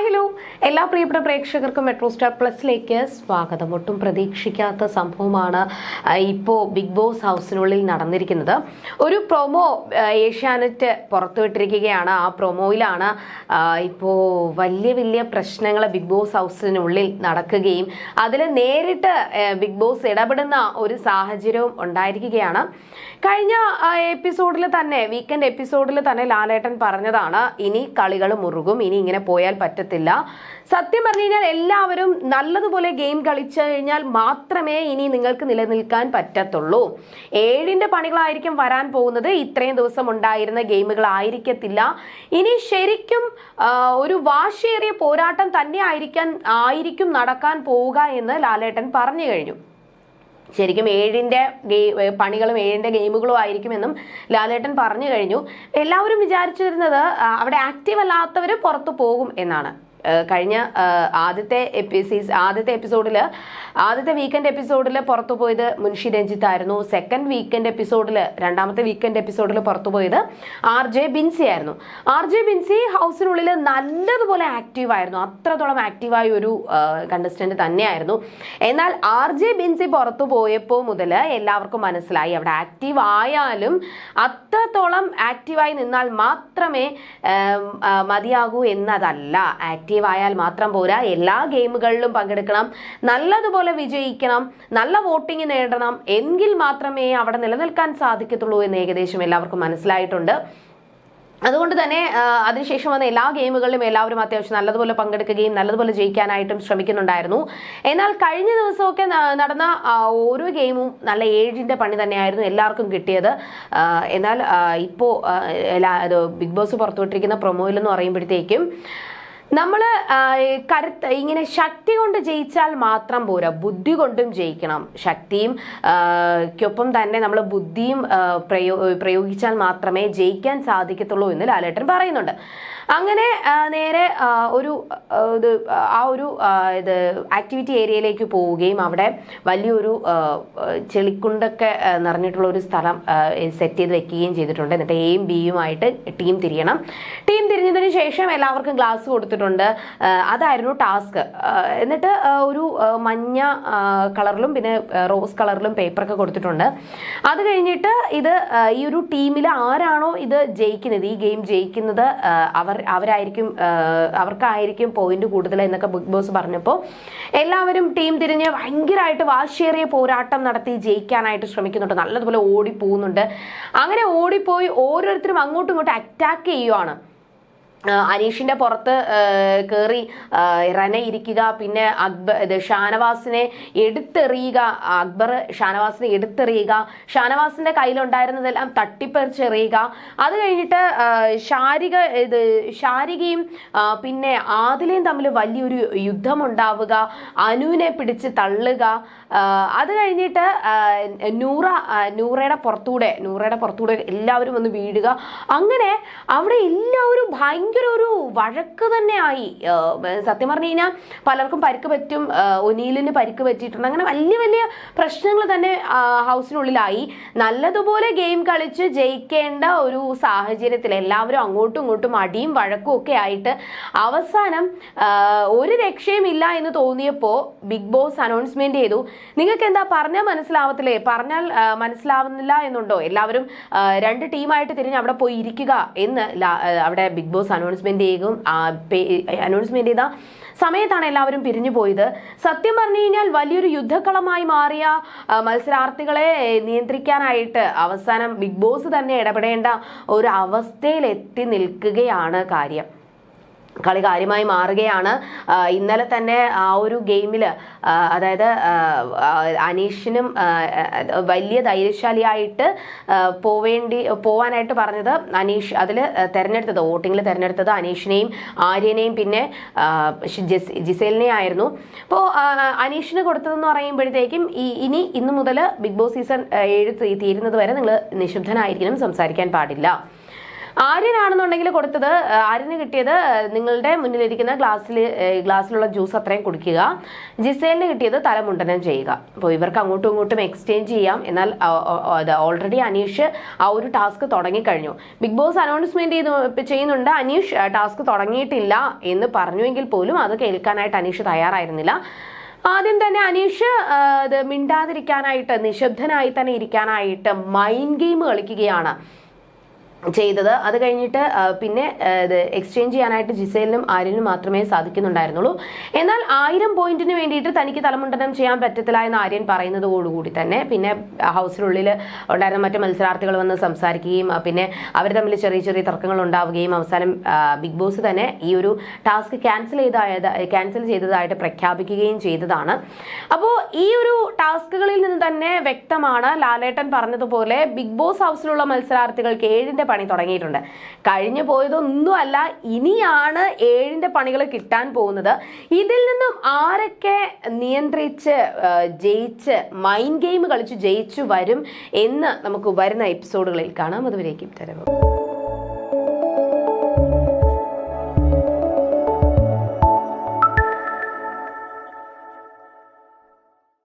Hello. എല്ലാ പ്രിയപ്പെട്ട പ്രേക്ഷകർക്കും മെട്രോ സ്റ്റാർ പ്ലസിലേക്ക് സ്വാഗതം. ഒട്ടും പ്രതീക്ഷിക്കാത്ത സംഭവമാണ് ഇപ്പോൾ ബിഗ് ബോസ് ഹൗസിനുള്ളിൽ നടന്നിരിക്കുന്നത്. ഒരു പ്രൊമോ ഏഷ്യാനെറ്റ് പുറത്തുവിട്ടിരിക്കുകയാണ്. ആ പ്രൊമോയിലാണ് ഇപ്പോൾ വലിയ വലിയ പ്രശ്നങ്ങൾ ബിഗ് ബോസ് ഹൗസിനുള്ളിൽ നടക്കുകയും അതിൽ നേരിട്ട് ബിഗ് ബോസ് ഇടപെടുന്ന ഒരു സാഹചര്യവും ഉണ്ടായിരിക്കുകയാണ്. കഴിഞ്ഞ എപ്പിസോഡിൽ തന്നെ വീക്കെൻഡ് എപ്പിസോഡിൽ തന്നെ ലാലേട്ടൻ പറഞ്ഞതാണ് ഇനി കളികൾ മുറുകും ഇനി ഇങ്ങനെ പോയാൽ പറ്റത്തില്ല. സത്യം പറഞ്ഞു കഴിഞ്ഞാൽ എല്ലാവരും നല്ലതുപോലെ ഗെയിം കളിച്ചു കഴിഞ്ഞാൽ മാത്രമേ ഇനി നിങ്ങൾക്ക് നിലനിൽക്കാൻ പറ്റത്തുള്ളൂ. ഏഴിന്റെ പണികളായിരിക്കും വരാൻ പോകുന്നത്. ഇത്രയും ദിവസം ഉണ്ടായിരുന്ന ഗെയിമുകളായിരിക്കത്തില്ല ഇനി ശരിക്കും ഒരു വാശിയേറിയ പോരാട്ടം തന്നെ ആയിരിക്കാൻ ആയിരിക്കും നടക്കാൻ പോവുക എന്ന് ലാലേട്ടൻ പറഞ്ഞു കഴിഞ്ഞു. ശരിക്കും ഏഴിന്റെ ഗെയിം പണികളും ഏഴിന്റെ ഗെയിമുകളും ആയിരിക്കുമെന്നും ലാലേട്ടൻ പറഞ്ഞു കഴിഞ്ഞു. എല്ലാവരും വിചാരിച്ചിരുന്നത് അവിടെ ആക്റ്റീവ് അല്ലാത്തവർ പുറത്തു പോകും എന്നാണ്. കഴിഞ്ഞ ആദ്യത്തെ എപ്പിസീസ് ആദ്യത്തെ എപ്പിസോഡിൽ ആദ്യത്തെ വീക്കെൻഡ് എപ്പിസോഡിൽ പുറത്തു പോയത് മുൻഷി രഞ്ജിത്ത് ആയിരുന്നു. സെക്കൻഡ് വീക്കെൻഡ് എപ്പിസോഡിൽ രണ്ടാമത്തെ വീക്കെൻഡ് എപ്പിസോഡിൽ പുറത്തു പോയത് ആർ ജെ ബിൻസി ആയിരുന്നു. ആർ ജെ ബിൻസി ഹൗസിനുള്ളിൽ നല്ലതുപോലെ ആക്റ്റീവ് ആയിരുന്നു. അത്രത്തോളം ആക്റ്റീവായ ഒരു കണ്ടസ്റ്റന്റ് തന്നെയായിരുന്നു. എന്നാൽ ആർ ജെ ബിൻസി പുറത്തു പോയപ്പോൾ മുതൽ എല്ലാവർക്കും മനസ്സിലായി. അവിടെ ആക്റ്റീവ് ആയാലും അത്രത്തോളം ആക്റ്റീവായി നിന്നാൽ മാത്രമേ മതിയാകൂ എന്നതല്ല. ആക്റ്റീവ് ആയാൽ മാത്രം പോരാ. എല്ലാ ഗെയിമുകളിലും പങ്കെടുക്കണം. നല്ലതുപോലെ വിജയിക്കണം. നല്ല വോട്ടിംഗ് നേടണം. എങ്കിൽ മാത്രമേ അവിടെ നിലനിൽക്കാൻ സാധിക്കത്തുള്ളൂ എന്ന് ഏകദേശം എല്ലാവർക്കും മനസ്സിലായിട്ടുണ്ട്. അതുകൊണ്ട് തന്നെ അതിനുശേഷം വന്ന എല്ലാ ഗെയിമുകളിലും എല്ലാവരും അത്യാവശ്യം നല്ലതുപോലെ പങ്കെടുക്കുകയും നല്ലതുപോലെ ജയിക്കാനായിട്ടും ശ്രമിക്കുന്നുണ്ടായിരുന്നു. എന്നാൽ കഴിഞ്ഞ ദിവസമൊക്കെ നടന്ന ഓരോ ഗെയിമും നല്ല ഏഴിന്റെ പണി തന്നെയായിരുന്നു എല്ലാവർക്കും കിട്ടിയത്. എന്നാൽ ഇപ്പോൾ ബിഗ് ബോസ് പുറത്തുവിട്ടിരിക്കുന്ന പ്രൊമോയിൽ എന്ന് പറയുമ്പോഴത്തേക്കും നമ്മൾ കരുത്ത് ഇങ്ങനെ ശക്തി കൊണ്ട് ജയിച്ചാൽ മാത്രം പോരാ. ബുദ്ധി കൊണ്ടും ജയിക്കണം. ശക്തിയും ക്കൊപ്പം തന്നെ നമ്മൾ ബുദ്ധിയും പ്രയോ പ്രയോഗിച്ചാൽ മാത്രമേ ജയിക്കാൻ സാധിക്കത്തുള്ളൂ എന്ന് ലാലേട്ടൻ പറയുന്നുണ്ട്. അങ്ങനെ നേരെ ഒരു ഇത് ആ ഒരു ഇത് ആക്ടിവിറ്റി ഏരിയയിലേക്ക് പോവുകയും അവിടെ വലിയൊരു ചെളിക്കുണ്ടൊക്കെ നിറഞ്ഞിട്ടുള്ള ഒരു സ്ഥലം സെറ്റ് ചെയ്ത് വെക്കുകയും ചെയ്തിട്ടുണ്ട്. എന്നിട്ട് എയും ബിയുമായിട്ട് ടീം തിരിയണം. ടീം തിരിഞ്ഞതിന് ശേഷം എല്ലാവർക്കും ഗ്ലാസ് കൊടുത്തിട്ടുണ്ട്. അതായിരുന്നു ടാസ്ക് എന്നിട്ട് ഒരു മഞ്ഞ കളറിലും പിന്നെ റോസ് കളറിലും പേപ്പറൊക്കെ കൊടുത്തിട്ടുണ്ട്. അത് കഴിഞ്ഞിട്ട് ഇത് ഈ ഒരു ടീമിൽ ആരാണോ ഇത് ജയിക്കുന്നത് ഈ ഗെയിം ജയിക്കുന്നത് അവർ അവരായിരിക്കും അവർക്കായിരിക്കും പോയിന്റ് കൂടുതൽ എന്നൊക്കെ ബിഗ് ബോസ് പറഞ്ഞപ്പോൾ എല്ലാവരും ടീം തിരിഞ്ഞ് ഭയങ്കരമായിട്ട് വാശിയേറിയ പോരാട്ടം നടത്തി ജയിക്കാനായിട്ട് ശ്രമിക്കുന്നുണ്ട്. നല്ലതുപോലെ ഓടിപ്പോകുന്നുണ്ട് അങ്ങനെ ഓടിപ്പോയി ഓരോരുത്തരും അങ്ങോട്ടും ഇങ്ങോട്ടും അറ്റാക്ക് ചെയ്യുവാണ്. അനീഷിന്റെ പുറത്ത് കയറി റന ഇരിക്കുക പിന്നെ അക്ബർ ഇത് ഷാനവാസിനെ എടുത്തെറിയുക അക്ബർ ഷാനവാസിനെ എടുത്തെറിയുക ഷാനവാസിന്റെ കയ്യിലുണ്ടായിരുന്നതെല്ലാം തട്ടിപ്പറിച്ചെറിയുക. അത് കഴിഞ്ഞിട്ട് ശാരിക ഇത് ഷാരികയും പിന്നെ ആദിലയും തമ്മിൽ വലിയൊരു യുദ്ധമുണ്ടാവുക അനുവിനെ പിടിച്ച് തള്ളുക അത് കഴിഞ്ഞിട്ട് നൂറ നൂറയുടെ പുറത്തൂടെ നൂറയുടെ പുറത്തൂടെ എല്ലാവരും ഒന്ന് വീഴുക. അങ്ങനെ അവിടെ എല്ലാവരും ഭയങ്കര ഒരു വഴക്ക് തന്നെയായി. സത്യം പറഞ്ഞു കഴിഞ്ഞാൽ പലർക്കും പരിക്ക് പറ്റും. ഒനീലിന് പരിക്ക് പറ്റിയിട്ടുണ്ട്. അങ്ങനെ വലിയ വലിയ പ്രശ്നങ്ങൾ തന്നെ ഹൗസിനുള്ളിലായി. നല്ലതുപോലെ ഗെയിം കളിച്ച് ജയിക്കേണ്ട ഒരു സാഹചര്യത്തിൽ എല്ലാവരും അങ്ങോട്ടും ഇങ്ങോട്ടും അടിയും വഴക്കും ഒക്കെ ആയിട്ട് അവസാനം ഒരു രക്ഷയും ഇല്ല എന്ന് തോന്നിയപ്പോൾ ബിഗ് ബോസ് അനൗൺസ്മെന്റ് ചെയ്തു. നിങ്ങൾക്ക് എന്താ പറഞ്ഞാൽ മനസ്സിലാവത്തില്ലേ? പറഞ്ഞാൽ മനസ്സിലാവുന്നില്ല എന്നുണ്ടോ? എല്ലാവരും രണ്ട് ടീമായിട്ട് തിരിഞ്ഞ് അവിടെ പോയി ഇരിക്കുക എന്ന് അവിടെ ബിഗ് ബോസ് അനൗൺസ്മെന്റ് ചെയ്യുകയും അനൗൺസ്മെന്റ് ചെയ്ത സമയത്താണ് എല്ലാവരും പിരിഞ്ഞു പോയത്. സത്യം പറഞ്ഞു കഴിഞ്ഞാൽ വലിയൊരു യുദ്ധക്കളമായി മാറിയ മത്സരാർത്ഥികളെ നിയന്ത്രിക്കാനായിട്ട് അവസാനം ബിഗ് ബോസ് തന്നെ ഇടപെടേണ്ട ഒരു അവസ്ഥയിൽ എത്തി നിൽക്കുകയാണ് കാര്യം. കളി കാര്യമായി മാറുകയാണ്. ഇന്നലെ തന്നെ ആ ഒരു ഗെയിമിൽ അതായത് അനീഷിനും വലിയ ധൈര്യശാലിയായിട്ട് പോവേണ്ടി പോവാനായിട്ട് പറഞ്ഞത് അനീഷ്. അതിൽ തിരഞ്ഞെടുത്തത് വോട്ടിങ്ങിൽ തിരഞ്ഞെടുത്തത് അനീഷിനെയും ആര്യനെയും പിന്നെ ജിസേലിനെയും ആയിരുന്നു അപ്പോൾ അനീഷിന് കൊടുത്തതെന്ന് പറയുമ്പോഴത്തേക്കും ഈ ഇനി ഇന്നു മുതൽ ബിഗ് ബോസ് സീസൺ ഏഴ് തീരുന്നത് വരെ നിങ്ങൾ നിശബ്ദനായിരിക്കണം സംസാരിക്കാൻ പാടില്ല. ആര്യനാണെന്നുണ്ടെങ്കിൽ കൊടുത്തത് ആര്യന് കിട്ടിയത് നിങ്ങളുടെ മുന്നിലിരിക്കുന്ന ഗ്ലാസ്സിൽ ഗ്ലാസ്സിലുള്ള ജ്യൂസ് അത്രയും കുടിക്കുക. ജിസേലിന് കിട്ടിയത് തലമുണ്ടനം ചെയ്യുക. അപ്പോൾ ഇവർക്ക് അങ്ങോട്ടും ഇങ്ങോട്ടും എക്സ്ചേഞ്ച് ചെയ്യാം. എന്നാൽ ഓൾറെഡി അനീഷ് ആ ഒരു ടാസ്ക് തുടങ്ങിക്കഴിഞ്ഞു. ബിഗ് ബോസ് അനൗൺസ്മെന്റ് ചെയ്ത് ചെയ്യുന്നുണ്ട്. അനീഷ് ടാസ്ക് തുടങ്ങിയിട്ടില്ല എന്ന് പറഞ്ഞുവെങ്കിൽ പോലും അത് കേൾക്കാനായിട്ട് അനീഷ് തയ്യാറായിരുന്നില്ല. ആദ്യം തന്നെ അനീഷ് മിണ്ടാതിരിക്കാനായിട്ട് നിശബ്ദനായി തന്നെ ഇരിക്കാനായിട്ട് മൈൻഡ് ഗെയിം കളിക്കുകയാണ്. ചെയ്തത്. അത് കഴിഞ്ഞിട്ട് പിന്നെ ഇത് എക്സ്ചേഞ്ച് ചെയ്യാനായിട്ട് ജിസേലിനും ആര്യനും മാത്രമേ സാധിക്കുന്നുണ്ടായിരുന്നുള്ളൂ. എന്നാൽ ആയിരം പോയിന്റിന് വേണ്ടിയിട്ട് തനിക്ക് തലമുണ്ടനം ചെയ്യാൻ പറ്റത്തില്ല എന്ന് ആര്യൻ പറയുന്നതോടുകൂടി തന്നെ പിന്നെ ഹൗസിനുള്ളിൽ ഉണ്ടായിരുന്ന മറ്റു മത്സരാർത്ഥികൾ വന്ന് സംസാരിക്കുകയും പിന്നെ അവർ തമ്മിൽ ചെറിയ ചെറിയ തർക്കങ്ങൾ ഉണ്ടാവുകയും അവസാനം ബിഗ് ബോസ് തന്നെ ഈ ഒരു ടാസ്ക് ക്യാൻസൽ ചെയ്തായത് ക്യാൻസൽ ചെയ്തതായിട്ട് പ്രഖ്യാപിക്കുകയും ചെയ്തതാണ്. അപ്പോൾ ഈ ഒരു ടാസ്കുകളിൽ നിന്ന് തന്നെ വ്യക്തമാണ് ലാലേട്ടൻ പറഞ്ഞതുപോലെ ബിഗ് ബോസ് ഹൗസിലുള്ള മത്സരാർത്ഥികൾക്ക് ഏഴിന്റെ പണി തുടങ്ങിയിട്ടുണ്ട്. കഴിഞ്ഞു പോയതൊന്നുമല്ല ഇനിയാണ് ഏഴിന്റെ പണികൾ കിട്ടാൻ പോകുന്നത്. ഇതിൽ നിന്നും ആരൊക്കെ നിയന്ത്രിച്ച് ജയിച്ച് മൈൻഡ് ഗെയിം കളിച്ച് ജയിച്ചു വരും എന്ന് നമുക്ക് വരുന്ന എപ്പിസോഡുകളിൽ കാണാം. അതുവരേക്കും തരവ്